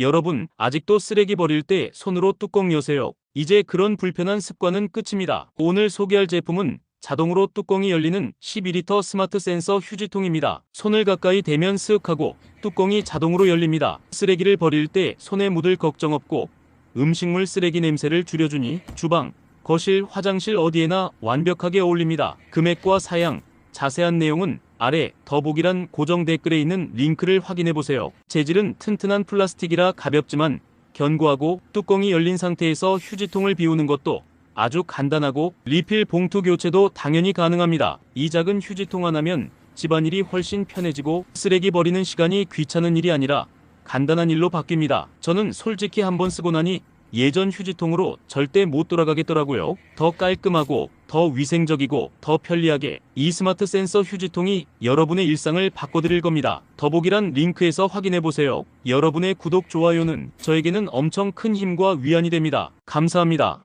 여러분, 아직도 쓰레기 버릴 때 손으로 뚜껑 여세요. 이제 그런 불편한 습관은 끝입니다. 오늘 소개할 제품은 자동으로 뚜껑이 열리는 12리터 스마트 센서 휴지통입니다. 손을 가까이 대면 스윽하고 뚜껑이 자동으로 열립니다. 쓰레기를 버릴 때 손에 묻을 걱정 없고 음식물 쓰레기 냄새를 줄여주니 주방, 거실, 화장실 어디에나 완벽하게 어울립니다. 금액과 사양, 자세한 내용은 아래 더보기란 고정 댓글에 있는 링크를 확인해 보세요. 재질은 튼튼한 플라스틱이라 가볍지만 견고하고 뚜껑이 열린 상태에서 휴지통을 비우는 것도 아주 간단하고 리필 봉투 교체도 당연히 가능합니다. 이 작은 휴지통 하나면 집안일이 훨씬 편해지고 쓰레기 버리는 시간이 귀찮은 일이 아니라 간단한 일로 바뀝니다. 저는 솔직히 한번 쓰고 나니 예전 휴지통으로 절대 못 돌아가겠더라고요. 더 깔끔하고 더 위생적이고 더 편리하게 이 스마트 센서 휴지통이 여러분의 일상을 바꿔드릴 겁니다. 더보기란 링크에서 확인해 보세요. 여러분의 구독, 좋아요는 저에게는 엄청 큰 힘과 위안이 됩니다. 감사합니다.